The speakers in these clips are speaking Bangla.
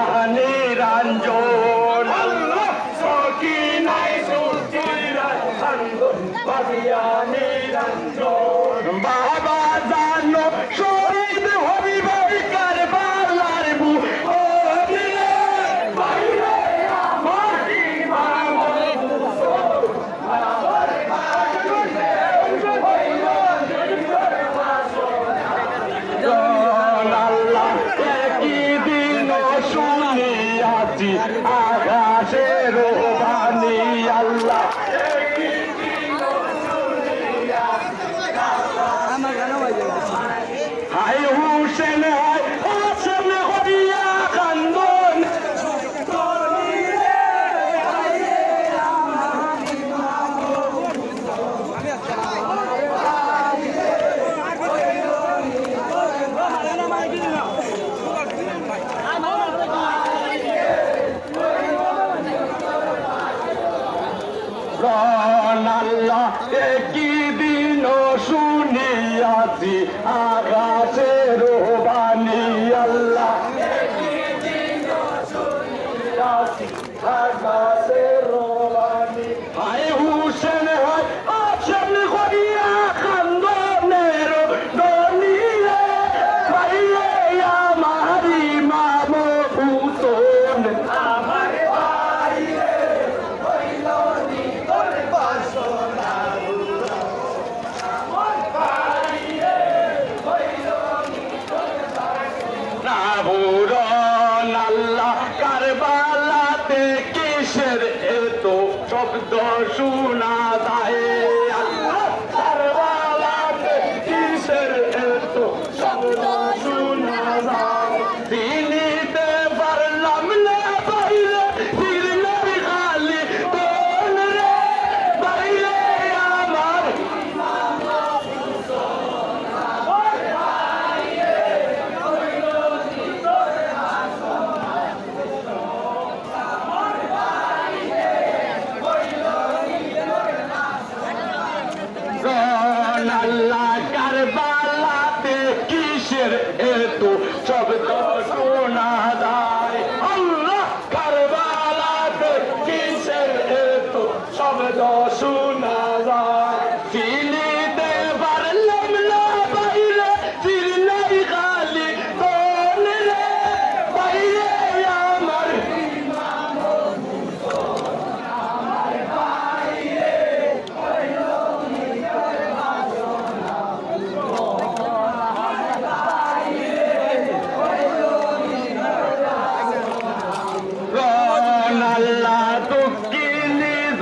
জাহানে রাঞ্জন সকি নাই সুচিরা সঙ্গ ভাবিয়া নিরঞ্জন। কি দিন শুনিয়াছি আকাশে কারবালাতে কিসের এত শব্দ শোনা? আল্লাহ কারবালাতে কিসের এত শব্দ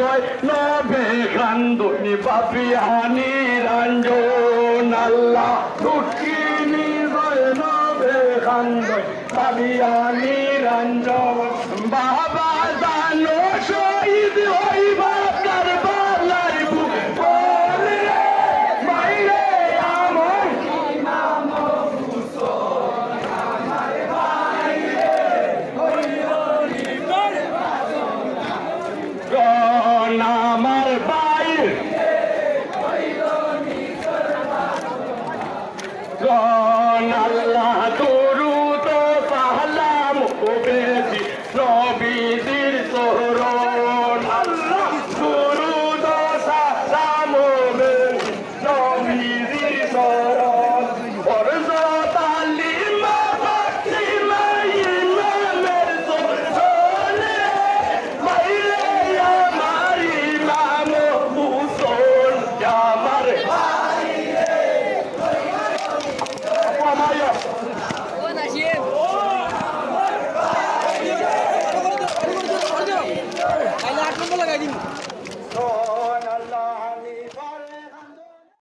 হয়, নবে কান্দনি বাপি হানি রঞ্জন আল্লাহ। দুঃখিনী হয়, নবে কান্দনি বাপি হানি রঞ্জন। বাবা কোন আল্লাহ